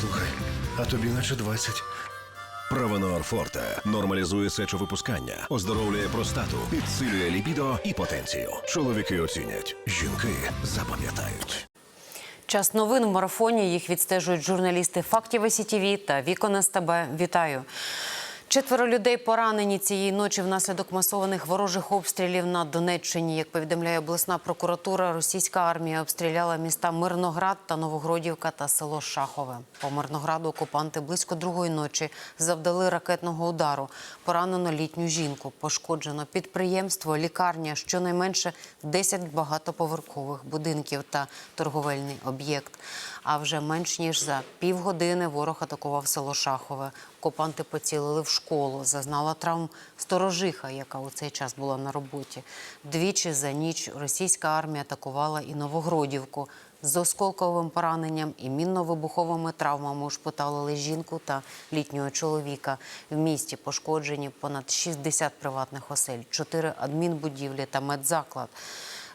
Слухай, а тобі наче 20. Правонор Форте нормалізує сечовипускання, оздоровлює простату, підсилює лібідо і потенцію. Чоловіки оцінять, жінки запам'ятають. Час новин в марафоні. Їх відстежують журналісти фактів СІТВ та Вікон СТБ. Вітаю. Четверо людей поранені цієї ночі внаслідок масованих ворожих обстрілів на Донеччині. Як повідомляє обласна прокуратура, російська армія обстріляла міста Мирноград та Новогродівка та село Шахове. По Мирнограду окупанти близько другої ночі завдали ракетного удару. Поранено літню жінку. Пошкоджено підприємство, лікарня, щонайменше 10 багатоповерхових будинків та торговельний об'єкт. А вже менш ніж за півгодини ворог атакував село Шахове. Окупанти поцілили в школу. Зазнала травм сторожиха, яка у цей час була на роботі. Двічі за ніч російська армія атакувала і Новогродівку. З осколковим пораненням і мінно-вибуховими травмами ушпиталили жінку та літнього чоловіка. В місті пошкоджені понад 60 приватних осель, 4 адмінбудівлі та медзаклад.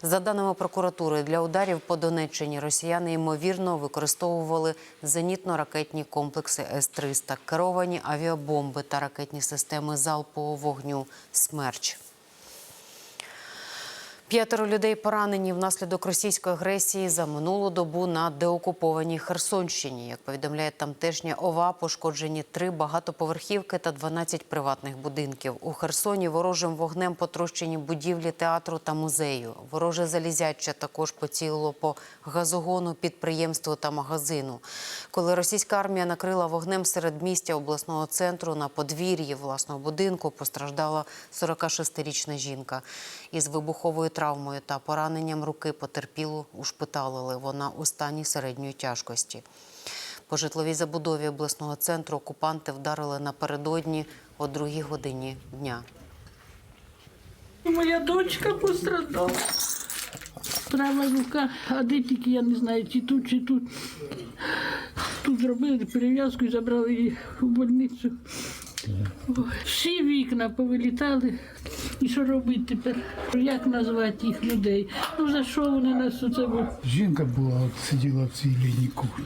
За даними прокуратури, для ударів по Донеччині росіяни ймовірно використовували зенітно-ракетні комплекси С-300, керовані авіабомби та ракетні системи залпового вогню «Смерч». П'ятеро людей поранені внаслідок російської агресії за минулу добу на деокупованій Херсонщині. Як повідомляє тамтешня ОВА, пошкоджені три багатоповерхівки та 12 приватних будинків. У Херсоні ворожим вогнем потрощені будівлі театру та музею. Вороже залізяче також поцілило по газогону, підприємству та магазину. Коли російська армія накрила вогнем серед містя обласного центру на подвір'ї власного будинку, постраждала 46-річна жінка. Із вибуховою травмою та пораненням руки потерпілу ушпиталили. Вона у стані середньої тяжкості. По житловій забудові обласного центру окупанти вдарили напередодні о другій годині дня. Моя дочка пострадала. Права рука, а де тільки я не знаю, чи тут, чи тут. Тут зробили перев'язку і забрали її в больницю. Всі вікна повилітали. І що робити тепер? Як назвати їх людей? Ну за що вони нас оце? бу- Жінка була, от сиділа в цій лінії кухні.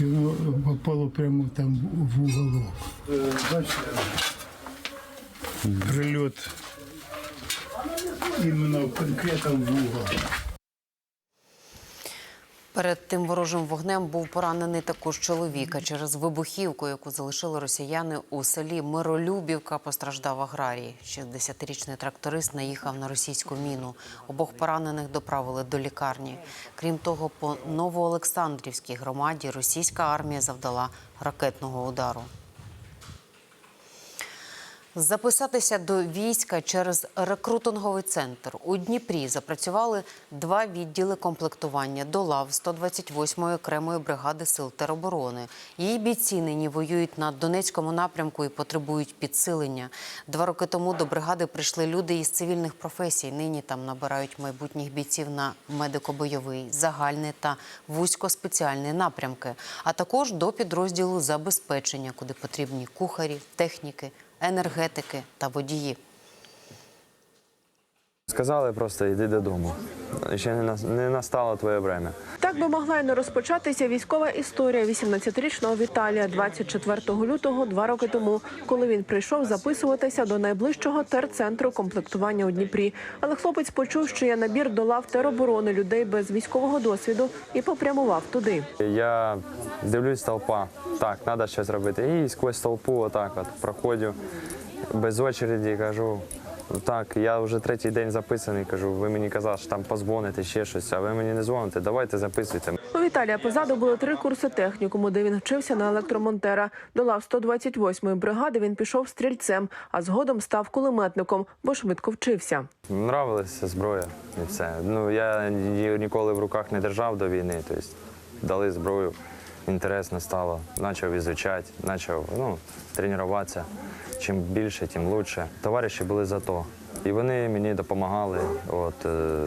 І воно попало прямо там в уголок. Е, Бачите, прильот іменно конкретно в угол. Перед тим ворожим вогнем був поранений також чоловіка. Через вибухівку, яку залишили росіяни у селі Миролюбівка, постраждав аграрій. 60-річний тракторист наїхав на російську міну. Обох поранених доправили до лікарні. Крім того, по Новоолександрівській громаді російська армія завдала ракетного удару. Записатися до війська через рекрутинговий центр у Дніпрі запрацювали два відділи комплектування до лав 128-ї окремої бригади сил тероборони. Її бійці нині воюють на Донецькому напрямку і потребують підсилення. Два роки тому до бригади прийшли люди із цивільних професій. Нині там набирають майбутніх бійців на медико-бойовий, загальний та вузькоспеціальний напрямки, а також до підрозділу забезпечення, куди потрібні кухарі, техніки енергетики та водії. Сказали просто йди додому. Ще не не настало твоє время. Так би могла й не розпочатися військова історія 18-річного Віталія 24 лютого, два роки тому, коли він прийшов записуватися до найближчого терцентру комплектування у Дніпрі. Але хлопець почув, що є набір до лав тероборони людей без військового досвіду і попрямував туди. Я дивлюсь толпа. Так, треба щось робити. І сквозь толпу отак от проходжу без очереді, кажу. Так, я вже третій день записаний. Кажу, ви мені казали, що там позвоните, ще щось, а ви мені не дзвоните. Давайте записуйте. У Віталія позаду були три курси технікуму, де він вчився на електромонтера. До лав 128-ї бригади він пішов стрільцем, а згодом став кулеметником, бо швидко вчився. Нравилася зброя і все. Ну я її ніколи в руках не держав до війни. Тобто дали зброю, інтересно стало. Почав ізучати, почав ну, тренуватися. Чим більше, тим краще. Товариші були за то. І вони мені допомагали, от, е,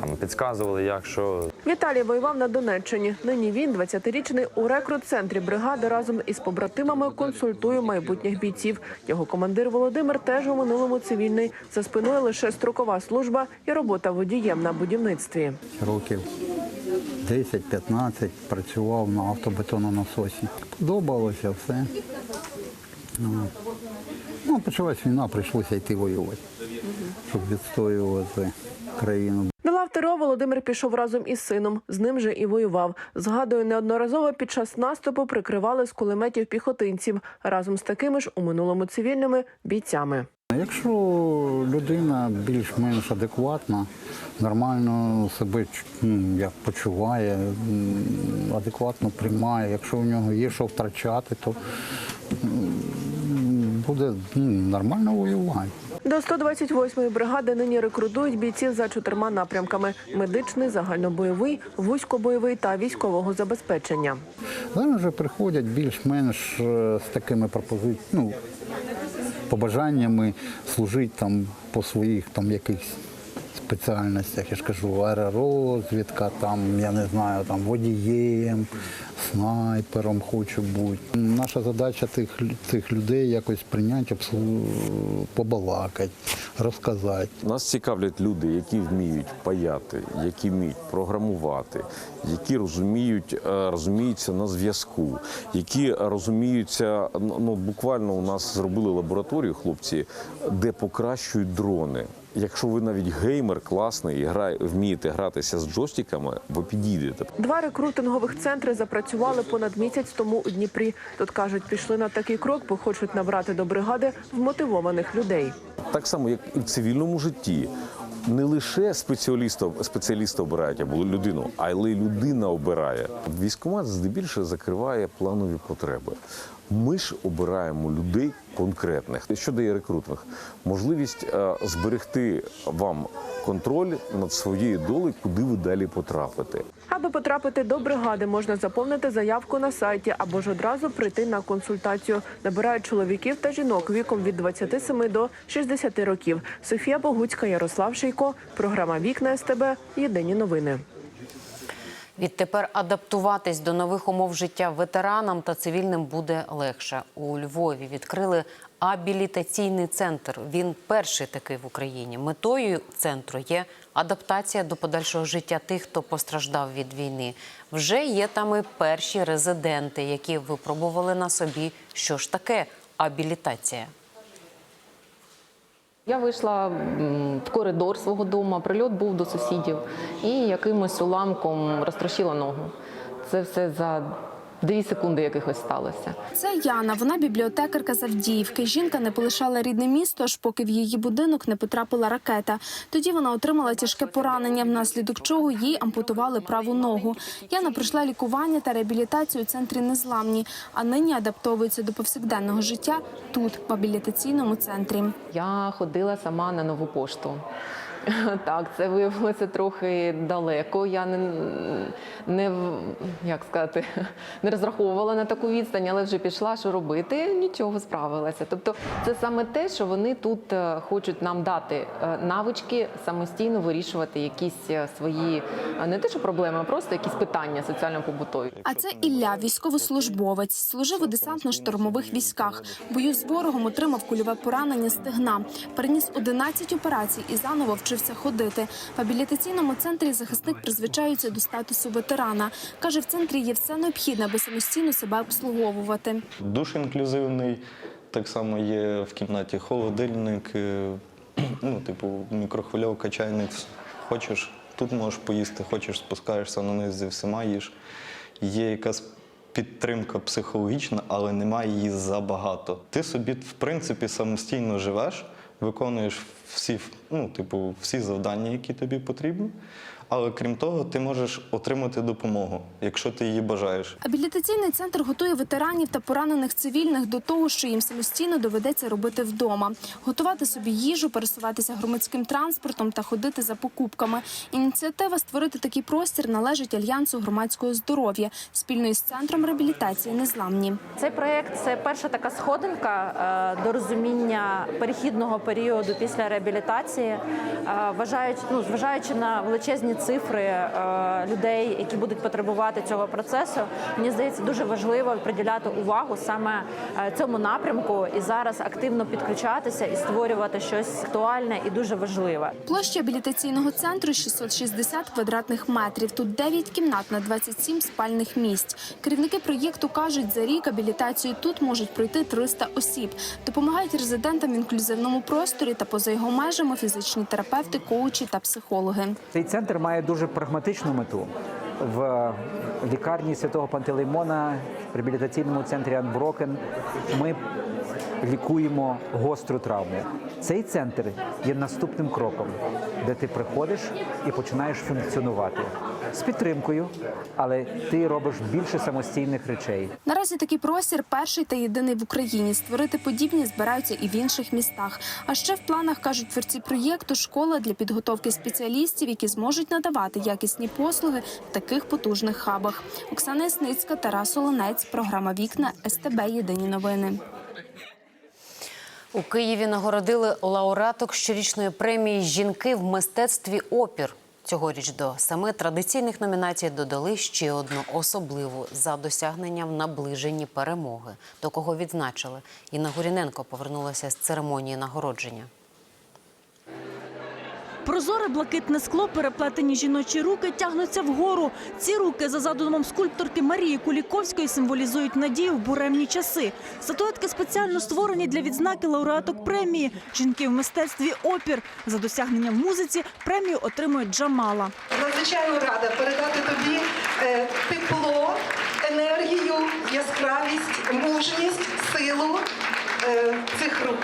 там, підказували, як що. Віталій воював на Донеччині. Нині він, 20-річний, у рекрут-центрі бригади разом із побратимами консультує майбутніх бійців. Його командир Володимир теж у минулому цивільний. За спиною лише строкова служба і робота водієм на будівництві. років 10-15 працював на автобетононасосі. Подобалося все. Ну, Ну, почалась війна, прийшлося йти воювати, щоб відстоювати країну. Володимир пішов разом із сином. З ним же і воював. Згадує, неодноразово під час наступу прикривали з кулеметів піхотинців разом з такими ж у минулому цивільними бійцями. Якщо людина більш-менш адекватна, нормально себе ну, як почуває, адекватно приймає, якщо у нього є що втрачати, то буде ну, нормально воювати. До 128-ї бригади нині рекрутують бійців за чотирма напрямками: медичний, загальнобойовий, вузькобойовий та військового забезпечення. Зараз вже приходять більш-менш е, з такими пропозиціями, ну, побажаннями служити там по своїх там якихось спеціальностях. Я ж кажу, аеророзвідка, там, я не знаю, там водієм, снайпером хочу бути. Наша задача тих, цих людей якось прийняти, обслу- побалакати, розказати. Нас цікавлять люди, які вміють паяти, які вміють програмувати, які розуміють, е, розуміються на зв'язку, які розуміються. ну, Ну буквально у нас зробили лабораторію, хлопці, де покращують дрони. Якщо ви навіть геймер класний і грає, вмієте гратися з джойстиками, ви підійдете. Два рекрутингових центри запрацювали понад місяць тому у Дніпрі. Тут кажуть, пішли на такий крок, бо хочуть набрати до бригади вмотивованих людей. Так само, як і в цивільному житті. Не лише спеціаліста, спеціаліста обирають або людину, але й людина обирає. Військкомат здебільшого закриває планові потреби. Ми ж обираємо людей конкретних. Що дає рекрутинг? Можливість е, зберегти вам контроль над своєю долею, куди ви далі потрапите. Аби потрапити до бригади, можна заповнити заявку на сайті або ж одразу прийти на консультацію. Набирають чоловіків та жінок віком від 27 до 60 років. Софія Богуцька, Ярослав Шейко. Програма Вікна СТБ. Єдині новини. Відтепер адаптуватись до нових умов життя ветеранам та цивільним буде легше. У Львові відкрили абілітаційний центр. Він перший такий в Україні. Метою центру є адаптація до подальшого життя тих, хто постраждав від війни. Вже є там і перші резиденти, які випробували на собі, що ж таке абілітація. Я вийшла в коридор свого дому, прильот був до сусідів, і якимось уламком розтрощила ногу. Це все за дві секунди якихось сталося. Це Яна. Вона бібліотекарка з Авдіївки. Жінка не полишала рідне місто, аж поки в її будинок не потрапила ракета. Тоді вона отримала тяжке поранення, внаслідок чого їй ампутували праву ногу. Яна пройшла лікування та реабілітацію у центрі незламні, а нині адаптовується до повсякденного життя тут, в абілітаційному центрі. Я ходила сама на нову пошту. Так, це виявилося трохи далеко. Я не, не як сказати, не розраховувала на таку відстань, але вже пішла, що робити, нічого справилася. Тобто, це саме те, що вони тут е, хочуть нам дати е, навички самостійно вирішувати якісь е, свої не те, що проблеми, а просто якісь питання соціально-побутові. А це Ілля, військовослужбовець, служив у десантно-штурмових військах. Бою з ворогом отримав кульове поранення стегна. Переніс 11 операцій і заново вчився ходити. В абілітаційному центрі захисник призвичаюється до статусу ветерана. каже, в центрі є все необхідне, аби самостійно себе обслуговувати. Душ інклюзивний, так само є в кімнаті холодильник, е, ну, типу, мікрохвильовка, чайник. Хочеш, тут можеш поїсти, хочеш, спускаєшся на низ зі всіма їж. Є якась підтримка психологічна, але немає її забагато. Ти собі, в принципі, самостійно живеш, виконуєш всі, ну, типу, всі завдання, які тобі потрібні. Але крім того, ти можеш отримати допомогу, якщо ти її бажаєш. Абілітаційний центр готує ветеранів та поранених цивільних до того, що їм самостійно доведеться робити вдома: готувати собі їжу, пересуватися громадським транспортом та ходити за покупками. Ініціатива створити такий простір належить альянсу громадського здоров'я спільно із центром реабілітації незламні. Цей проєкт це перша така сходинка е, до розуміння перехідного періоду після реабілітації. Е, Вважають, ну, зважаючи на величезні цифри е, людей, які будуть потребувати цього процесу. Мені здається, дуже важливо приділяти увагу саме е, цьому напрямку і зараз активно підключатися і створювати щось актуальне і дуже важливе. Площа абілітаційного центру 660 квадратних метрів. Тут 9 кімнат на 27 спальних місць. Керівники проєкту кажуть, за рік абілітацію тут можуть пройти 300 осіб. Допомагають резидентам в інклюзивному просторі та поза його межами фізичні терапевти, коучі та психологи. Цей центр має дуже прагматичну мету. В лікарні святого Пантелеймона, в реабілітаційному центрі Анброкен, ми лікуємо гостру травму. Цей центр є наступним кроком, де ти приходиш і починаєш функціонувати з підтримкою, але ти робиш більше самостійних речей. Наразі такий простір перший та єдиний в Україні. Створити подібні збираються і в інших містах. А ще в планах кажуть творці проєкту школа для підготовки спеціалістів, які зможуть надавати якісні послуги в таких потужних хабах. Оксана Ясницька, Тарас Олонець, програма Вікна СТБ. Єдині новини. У Києві нагородили лауреаток щорічної премії Жінки в мистецтві опір. Цьогоріч до семи традиційних номінацій додали ще одну особливу за досягнення в наближенні перемоги. До кого відзначили. Інна Гуріненко повернулася з церемонії нагородження. Прозоре блакитне скло, переплетені жіночі руки тягнуться вгору. Ці руки за задумом скульпторки Марії Куліковської символізують надію в буремні часи. Статуетки спеціально створені для відзнаки лауреаток премії. Жінки в мистецтві опір. За досягнення в музиці премію отримують Джамала. Надзвичайно рада передати тобі е, тепло, енергію, яскравість, мужність, силу е, цих рук.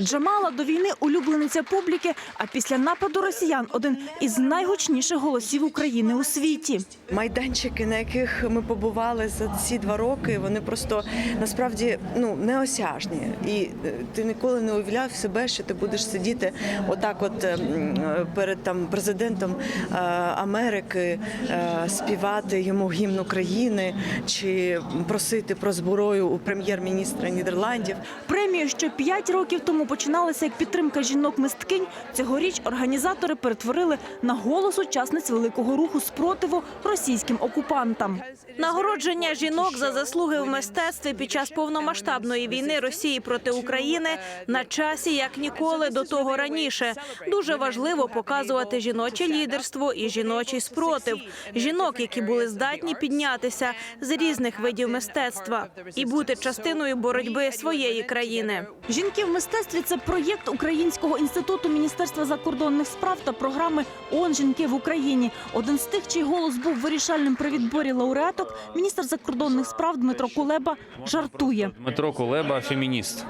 Джамала до війни улюблениця публіки, а після нападу росіян один із найгучніших голосів України у світі. Майданчики, на яких ми побували за ці два роки, вони просто насправді ну неосяжні. І е, ти ніколи не уявляв себе, що ти будеш сидіти отак, от е, м, е, перед там президентом е, Америки, е, співати йому гімн України чи просити про зброю у прем'єр-міністра Нідерландів. Премію, що п'ять років тому починалася як підтримка жінок-мисткинь, цьогоріч організатори перетворили на голос учасниць великого руху спротиву російським окупантам. Нагородження жінок за заслуги в мистецтві під час повномасштабної війни Росії проти України на часі як ніколи до того раніше. Дуже важливо показувати жіноче лідерство і жіночий спротив. Жінок, які були здатні піднятися з різних видів мистецтва і бути частиною боротьби своєї країни. Жінки в мистецтві це проєкт Українського інституту Міністерства закордонних справ та програми ООН «Жінки в Україні. Один з тих, чий голос був вирішальним при відборі лауреаток, міністр закордонних справ Дмитро Кулеба жартує. Дмитро Кулеба фемініст.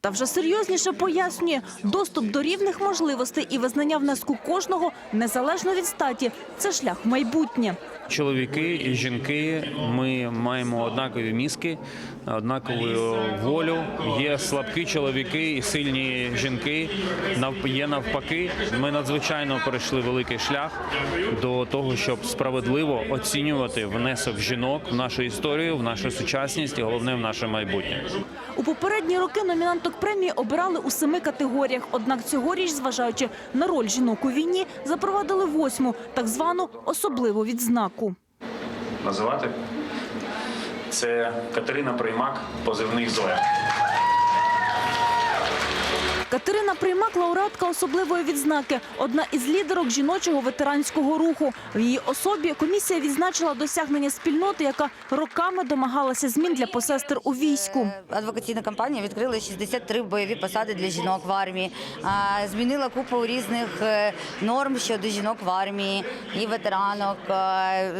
Та вже серйозніше пояснює, доступ до рівних можливостей і визнання внеску кожного, незалежно від статі, це шлях в майбутнє. Чоловіки і жінки. Ми маємо однакові мізки, однакову волю. Є слабкі чоловіки і сильні жінки. Є навпаки. Ми надзвичайно перейшли великий шлях до того, щоб справедливо оцінювати внесок жінок в нашу історію, в нашу сучасність і головне в наше майбутнє. У попередні роки номінанток премії обирали у семи категоріях. Однак цьогоріч, зважаючи на роль жінок у війні, запровадили восьму, так звану особливу відзнаку. Називати це Катерина Приймак, позивний Зоя. Катерина Приймак – лауреатка особливої відзнаки, одна із лідерок жіночого ветеранського руху. В її особі комісія відзначила досягнення спільноти, яка роками домагалася змін для посестер у війську. Адвокаційна кампанія відкрила 63 бойові посади для жінок в армії. Змінила купу різних е, норм щодо жінок в армії і ветеранок. Е,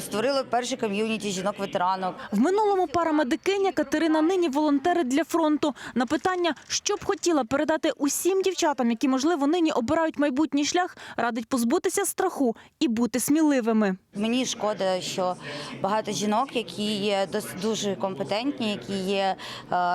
Створили перший ком'юніті жінок-ветеранок. В минулому парамедикиня Катерина нині волонтери для фронту. На питання, що б хотіла передати усім дівчатам, які, можливо, нині обирають майбутній шлях, радить позбутися страху і бути сміливими. Мені шкода, що багато жінок, які є дуже компетентні, які є е,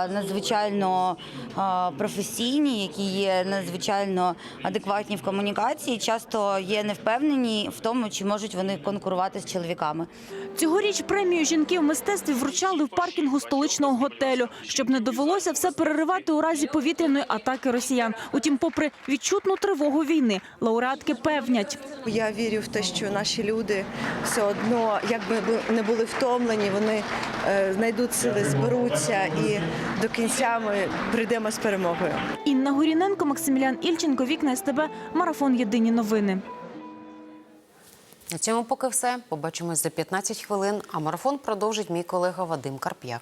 надзвичайно е, професійні, які є надзвичайно адекватні в комунікації, часто є невпевнені в тому, чи можуть вони конкурувати з чоловіками. Цьогоріч премію жінки в мистецтві вручали в паркінгу столичного готелю, щоб не довелося все переривати у разі повітряної атаки росіян. Утім, попри відчутну тривогу війни, лауреатки певнять. Я вірю в те, що наші люди все одно, як би не були втомлені, вони е, знайдуть сили, зберуться і до кінця ми прийдемо з перемогою. Інна Горіненко, Максимілян Ільченко, Вікна СТБ, Марафон Єдині новини. На цьому поки все. Побачимось за 15 хвилин. А марафон продовжить мій колега Вадим Карп'як.